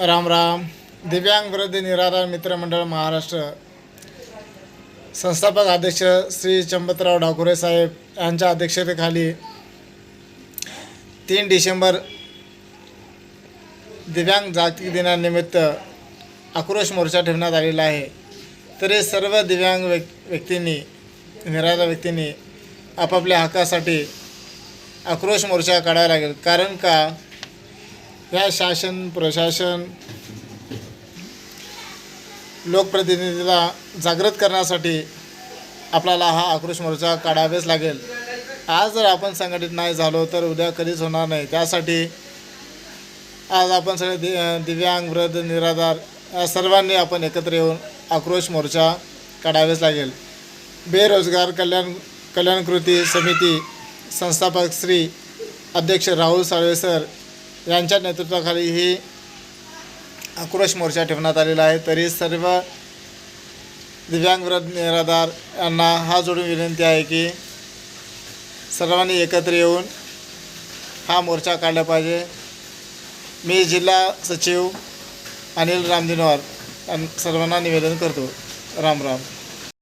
राम राम. दिव्यांग वृद्ध निराधार मित्रमंडळ महाराष्ट्र. संस्थापक अध्यक्ष श्री चंपतराव ठाकुरे साहेब यांच्या अध्यक्षतेखाली तीन डिसेंबर दिव्यांग जागतिक दिनानिमित्त आक्रोश मोर्चा ठेवण्यात आलेला आहे. तरी सर्व दिव्यांग व्यक् व्यक्तींनी निराधार व्यक्तींनी आपापल्या हक्कासाठी आक्रोश मोर्चा काढावा लागेल. कारण का? या शासन प्रशासन लोकप्रतिनिधीला जागृत करण्यासाठी आपल्याला हा आक्रोश मोर्चा काढावेच लागेल. आज जर आपण संघटित नाही झालो तर उद्या कधीच होणार नाही. त्यासाठी आज आपण सगळे दि दिव्यांग वृद्ध निराधार या सर्वांनी आपण एकत्र येऊन आक्रोश मोर्चा काढावेच लागेल. बेरोजगार कल्याण कल्याणकृती समिती संस्थापक श्री अध्यक्ष राहुल साळवे सर यांच्या नेतृत्वाखाली ही आक्रोश मोर्चा ठेवण्यात आलेला आहे. तरी सर्व दिव्यांग निराधार यांना हा जोडून विनंती आहे की सर्वांनी एकत्र येऊन हा मोर्चा काढला पाहिजे. मी जिल्हा सचिव अनिल रामदिनवार सर्वांना निवेदन करतो. राम राम.